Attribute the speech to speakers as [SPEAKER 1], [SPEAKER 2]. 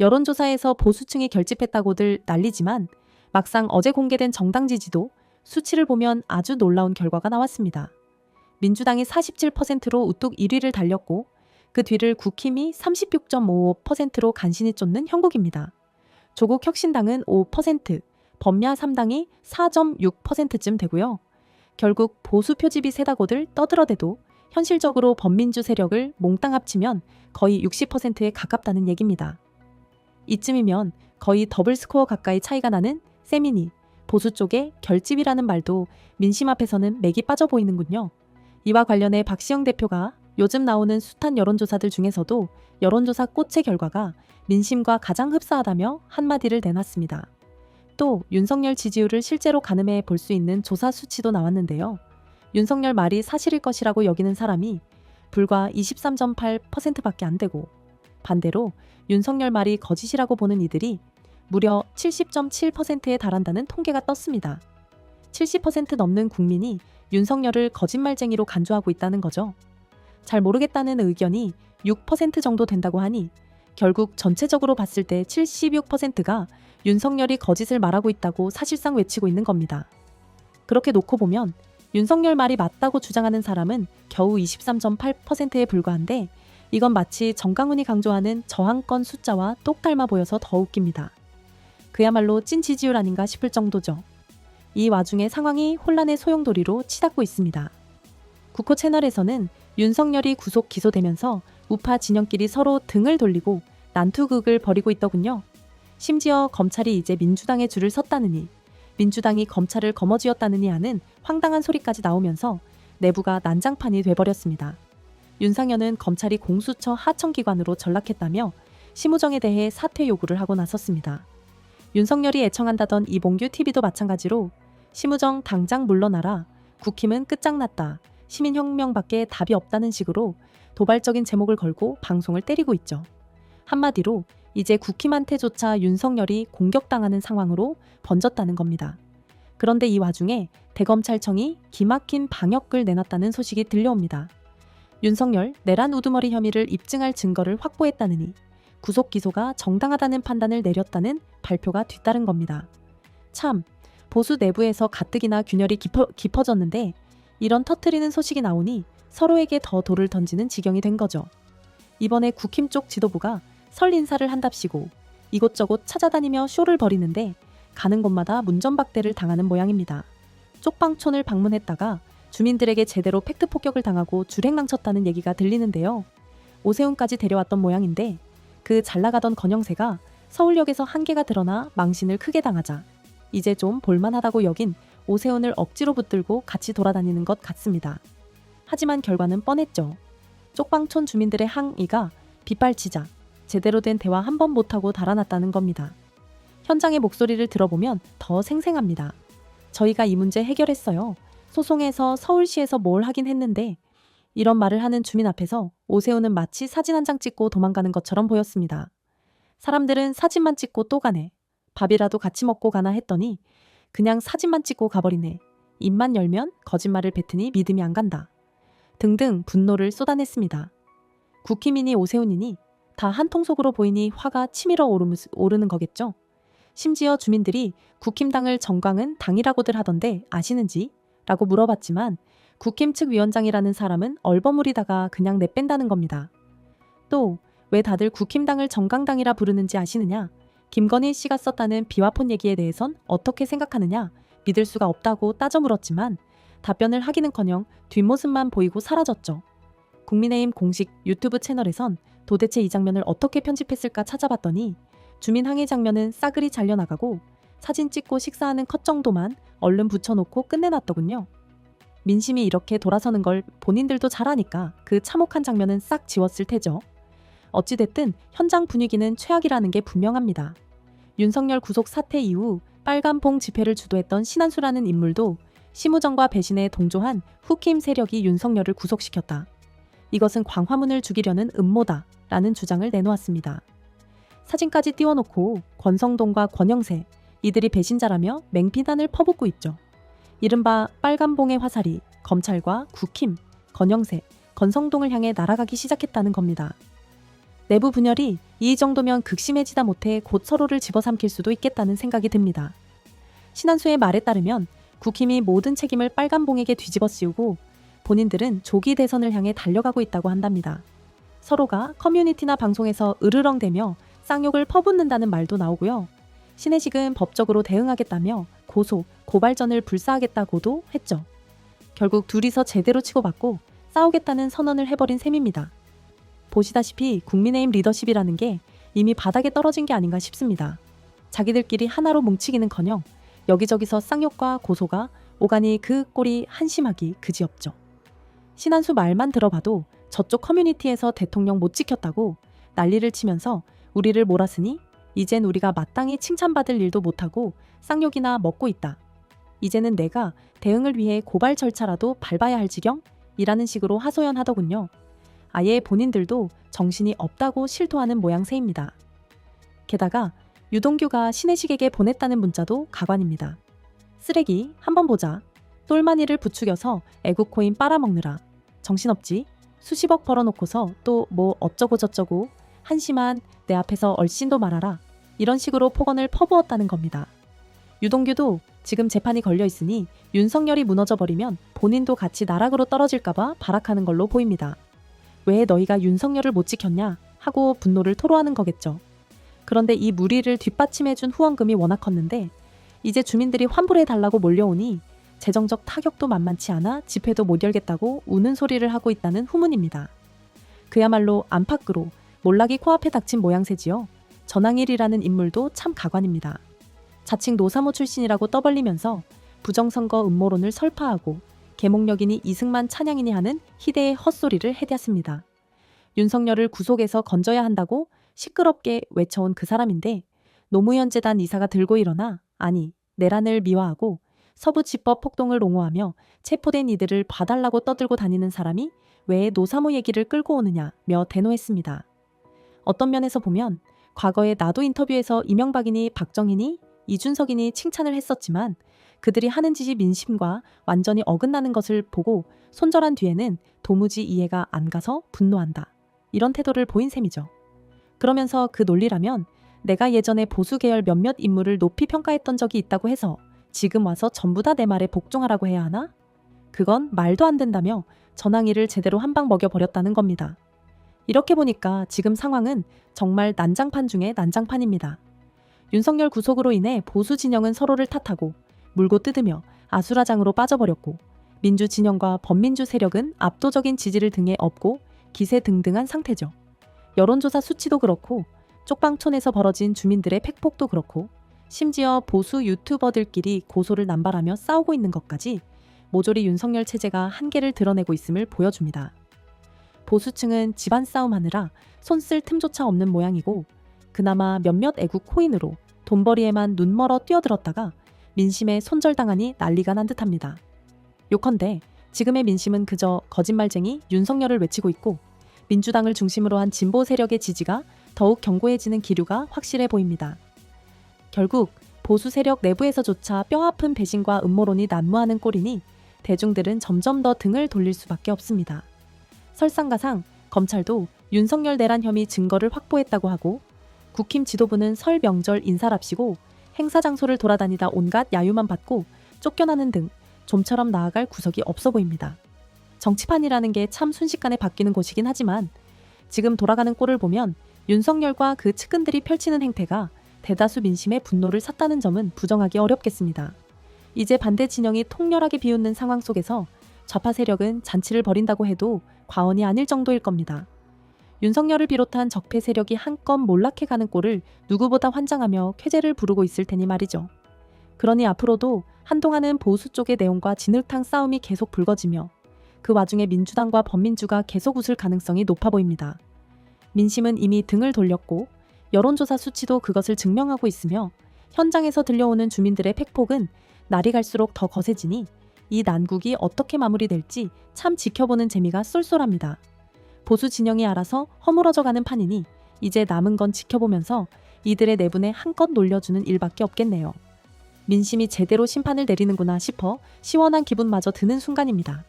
[SPEAKER 1] 여론조사에서 보수층이 결집했다고들 난리지만 막상 어제 공개된 정당 지지도 수치를 보면 아주 놀라운 결과가 나왔습니다. 민주당이 47%로 우뚝 1위를 달렸고 그 뒤를 국힘이 36.55%로 간신히 쫓는 형국입니다. 조국 혁신당은 5%, 범야 3당이 4.6%쯤 되고요. 결국 보수 표집이 세다고들 떠들어대도 현실적으로 범민주 세력을 몽땅 합치면 거의 60%에 가깝다는 얘기입니다. 이쯤이면 거의 더블 스코어 가까이 차이가 나는 세미니, 보수 쪽의 결집이라는 말도 민심 앞에서는 맥이 빠져 보이는군요. 이와 관련해 박시영 대표가 요즘 나오는 숱한 여론조사들 중에서도 여론조사 꽃의 결과가 민심과 가장 흡사하다며 한마디를 내놨습니다. 또 윤석열 지지율을 실제로 가늠해 볼 수 있는 조사 수치도 나왔는데요. 윤석열 말이 사실일 것이라고 여기는 사람이 불과 23.8%밖에 안 되고 반대로 윤석열 말이 거짓이라고 보는 이들이 무려 70.7%에 달한다는 통계가 떴습니다. 70% 넘는 국민이 윤석열을 거짓말쟁이로 간주하고 있다는 거죠. 잘 모르겠다는 의견이 6% 정도 된다고 하니 결국 전체적으로 봤을 때 76%가 윤석열이 거짓을 말하고 있다고 사실상 외치고 있는 겁니다. 그렇게 놓고 보면 윤석열 말이 맞다고 주장하는 사람은 겨우 23.8%에 불과한데 이건 마치 정강훈이 강조하는 저항권 숫자와 똑 닮아 보여서 더 웃깁니다. 그야말로 찐 지지율 아닌가 싶을 정도죠. 이 와중에 상황이 혼란의 소용돌이로 치닫고 있습니다. 국호 채널에서는 윤석열이 구속 기소되면서 우파 진영끼리 서로 등을 돌리고 난투극을 벌이고 있더군요. 심지어 검찰이 이제 민주당의 줄을 섰다느니 민주당이 검찰을 거머쥐었다느니 하는 황당한 소리까지 나오면서 내부가 난장판이 돼버렸습니다. 윤상현은 검찰이 공수처 하청기관으로 전락했다며 심우정에 대해 사퇴 요구를 하고 나섰습니다. 윤석열이 애청한다던 이봉규 TV도 마찬가지로 심우정 당장 물러나라, 국힘은 끝장났다, 시민혁명밖에 답이 없다는 식으로 도발적인 제목을 걸고 방송을 때리고 있죠. 한마디로 이제 국힘한테조차 윤석열이 공격당하는 상황으로 번졌다는 겁니다. 그런데 이 와중에 대검찰청이 기막힌 방역을 내놨다는 소식이 들려옵니다. 윤석열 내란 우두머리 혐의를 입증할 증거를 확보했다느니 구속 기소가 정당하다는 판단을 내렸다는 발표가 뒤따른 겁니다. 참 보수 내부에서 가뜩이나 균열이 깊어, 깊어졌는데 이런 터트리는 소식이 나오니 서로에게 더 돌을 던지는 지경이 된 거죠. 이번에 국힘 쪽 지도부가 설 인사를 한답시고 이곳저곳 찾아다니며 쇼를 벌이는데 가는 곳마다 문전박대를 당하는 모양입니다. 쪽방촌을 방문했다가 주민들에게 제대로 팩트 폭격을 당하고 줄행망쳤다는 얘기가 들리는데요. 오세훈까지 데려왔던 모양인데 그 잘 나가던 건영세가 서울역에서 한계가 드러나 망신을 크게 당하자 이제 좀 볼만하다고 여긴 오세훈을 억지로 붙들고 같이 돌아다니는 것 같습니다. 하지만 결과는 뻔했죠. 쪽방촌 주민들의 항의가 빗발치자 제대로 된 대화 한 번 못하고 달아났다는 겁니다. 현장의 목소리를 들어보면 더 생생합니다. 저희가 이 문제 해결했어요. 소송에서 서울시에서 뭘 하긴 했는데 이런 말을 하는 주민 앞에서 오세훈은 마치 사진 한 장 찍고 도망가는 것처럼 보였습니다. 사람들은 사진만 찍고 또 가네. 밥이라도 같이 먹고 가나 했더니 그냥 사진만 찍고 가버리네. 입만 열면 거짓말을 뱉으니 믿음이 안 간다. 등등 분노를 쏟아냈습니다. 국힘이니 오세훈이니 다 한 통속으로 보이니 화가 치밀어 오르는 거겠죠. 심지어 주민들이 국힘당을 정광은 당이라고들 하던데 아시는지? 라고 물어봤지만 국힘 측 위원장이라는 사람은 얼버무리다가 그냥 내뺀다는 겁니다. 또 왜 다들 국힘당을 정강당이라 부르는지 아시느냐? 김건희 씨가 썼다는 비와폰 얘기에 대해선 어떻게 생각하느냐? 믿을 수가 없다고 따져 물었지만 답변을 하기는커녕 뒷모습만 보이고 사라졌죠. 국민의힘 공식 유튜브 채널에선 도대체 이 장면을 어떻게 편집했을까 찾아봤더니 주민 항해 장면은 싸그리 잘려나가고 사진 찍고 식사하는 컷 정도만 얼른 붙여놓고 끝내놨더군요. 민심이 이렇게 돌아서는 걸 본인들도 잘 아니까 그 참혹한 장면은 싹 지웠을 테죠. 어찌됐든 현장 분위기는 최악이라는 게 분명합니다. 윤석열 구속 사태 이후 빨간봉 집회를 주도했던 신한수라는 인물도 심우정과 배신에 동조한 후킴 세력이 윤석열을 구속시켰다. 이것은 광화문을 죽이려는 음모다. 라는 주장을 내놓았습니다. 사진까지 띄워놓고 권성동과 권영세, 이들이 배신자라며 맹비난을 퍼붓고 있죠. 이른바 빨간봉의 화살이 검찰과 국힘, 권영세, 권성동을 향해 날아가기 시작했다는 겁니다. 내부 분열이 이 정도면 극심해지다 못해 곧 서로를 집어삼킬 수도 있겠다는 생각이 듭니다. 신한수의 말에 따르면 국힘이 모든 책임을 빨간봉에게 뒤집어 씌우고 본인들은 조기 대선을 향해 달려가고 있다고 한답니다. 서로가 커뮤니티나 방송에서 으르렁대며 쌍욕을 퍼붓는다는 말도 나오고요. 신혜식은 법적으로 대응하겠다며 고소, 고발전을 불사하겠다고도 했죠. 결국 둘이서 제대로 치고받고 싸우겠다는 선언을 해버린 셈입니다. 보시다시피 국민의힘 리더십이라는 게 이미 바닥에 떨어진 게 아닌가 싶습니다. 자기들끼리 하나로 뭉치기는커녕 여기저기서 쌍욕과 고소가 오가니 그 꼴이 한심하기 그지없죠. 신한수 말만 들어봐도 저쪽 커뮤니티에서 대통령 못 지켰다고 난리를 치면서 우리를 몰았으니 이젠 우리가 마땅히 칭찬받을 일도 못하고 쌍욕이나 먹고 있다. 이제는 내가 대응을 위해 고발 절차라도 밟아야 할 지경이라는 식으로 하소연하더군요. 아예 본인들도 정신이 없다고 실토하는 모양새입니다. 게다가 유동규가 신혜식에게 보냈다는 문자도 가관입니다. 쓰레기 한번 보자. 똘마니를 부추겨서 애국코인 빨아먹느라. 정신없지? 수십억 벌어놓고서 또 뭐 어쩌고 저쩌고 한심한 내 앞에서 얼씬도 말아라. 이런 식으로 폭언을 퍼부었다는 겁니다. 유동규도 지금 재판이 걸려 있으니 윤석열이 무너져 버리면 본인도 같이 나락으로 떨어질까봐 발악하는 걸로 보입니다. 왜 너희가 윤석열을 못 지켰냐 하고 분노를 토로하는 거겠죠. 그런데 이 무리를 뒷받침해준 후원금이 워낙 컸는데 이제 주민들이 환불해 달라고 몰려오니 재정적 타격도 만만치 않아 집회도 못 열겠다고 우는 소리를 하고 있다는 후문입니다. 그야말로 안팎으로 몰락이 코앞에 닥친 모양새지요. 전항일이라는 인물도 참 가관입니다. 자칭 노사모 출신이라고 떠벌리면서 부정선거 음모론을 설파하고 개몽력이니 이승만 찬양이니 하는 희대의 헛소리를 해대었습니다. 윤석열을 구속해서 건져야 한다고 시끄럽게 외쳐온 그 사람인데 노무현 재단 이사가 들고 일어나 아니 내란을 미화하고 서부지법 폭동을 옹호하며 체포된 이들을 봐달라고 떠들고 다니는 사람이 왜 노사모 얘기를 끌고 오느냐며 대노했습니다. 어떤 면에서 보면 과거에 나도 인터뷰에서 이명박이니 박정희니 이준석이니 칭찬을 했었지만 그들이 하는 짓이 민심과 완전히 어긋나는 것을 보고 손절한 뒤에는 도무지 이해가 안 가서 분노한다. 이런 태도를 보인 셈이죠. 그러면서 그 논리라면 내가 예전에 보수 계열 몇몇 인물을 높이 평가했던 적이 있다고 해서 지금 와서 전부 다 내 말에 복종하라고 해야 하나? 그건 말도 안 된다며 전항이를 제대로 한 방 먹여버렸다는 겁니다. 이렇게 보니까 지금 상황은 정말 난장판 중에 난장판입니다. 윤석열 구속으로 인해 보수 진영은 서로를 탓하고 물고 뜯으며 아수라장으로 빠져버렸고 민주 진영과 범민주 세력은 압도적인 지지를 등에 업고 기세 등등한 상태죠. 여론조사 수치도 그렇고 쪽방촌에서 벌어진 주민들의 팩폭도 그렇고 심지어 보수 유튜버들끼리 고소를 남발하며 싸우고 있는 것까지 모조리 윤석열 체제가 한계를 드러내고 있음을 보여줍니다. 보수층은 집안 싸움하느라 손 쓸 틈조차 없는 모양이고 그나마 몇몇 애국 코인으로 돈벌이에만 눈멀어 뛰어들었다가 민심에 손절당하니 난리가 난 듯합니다. 요컨대 지금의 민심은 그저 거짓말쟁이 윤석열을 외치고 있고 민주당을 중심으로 한 진보 세력의 지지가 더욱 견고해지는 기류가 확실해 보입니다. 결국 보수 세력 내부에서조차 뼈아픈 배신과 음모론이 난무하는 꼴이니 대중들은 점점 더 등을 돌릴 수밖에 없습니다. 설상가상 검찰도 윤석열 내란 혐의 증거를 확보했다고 하고 국힘 지도부는 설 명절 인사랍시고 행사 장소를 돌아다니다 온갖 야유만 받고 쫓겨나는 등 좀처럼 나아갈 구석이 없어 보입니다. 정치판이라는 게 참 순식간에 바뀌는 곳이긴 하지만 지금 돌아가는 꼴을 보면 윤석열과 그 측근들이 펼치는 행태가 대다수 민심의 분노를 샀다는 점은 부정하기 어렵겠습니다. 이제 반대 진영이 통렬하게 비웃는 상황 속에서 좌파 세력은 잔치를 벌인다고 해도 과언이 아닐 정도일 겁니다. 윤석열을 비롯한 적폐 세력이 한껏 몰락해가는 꼴을 누구보다 환장하며 쾌재를 부르고 있을 테니 말이죠. 그러니 앞으로도 한동안은 보수 쪽의 내용과 진흙탕 싸움이 계속 불거지며 그 와중에 민주당과 범민주가 계속 웃을 가능성이 높아 보입니다. 민심은 이미 등을 돌렸고 여론조사 수치도 그것을 증명하고 있으며 현장에서 들려오는 주민들의 팩폭은 날이 갈수록 더 거세지니 이 난국이 어떻게 마무리될지 참 지켜보는 재미가 쏠쏠합니다. 보수 진영이 알아서 허물어져 가는 판이니 이제 남은 건 지켜보면서 이들의 내분에 한껏 놀려주는 일밖에 없겠네요. 민심이 제대로 심판을 내리는구나 싶어 시원한 기분마저 드는 순간입니다.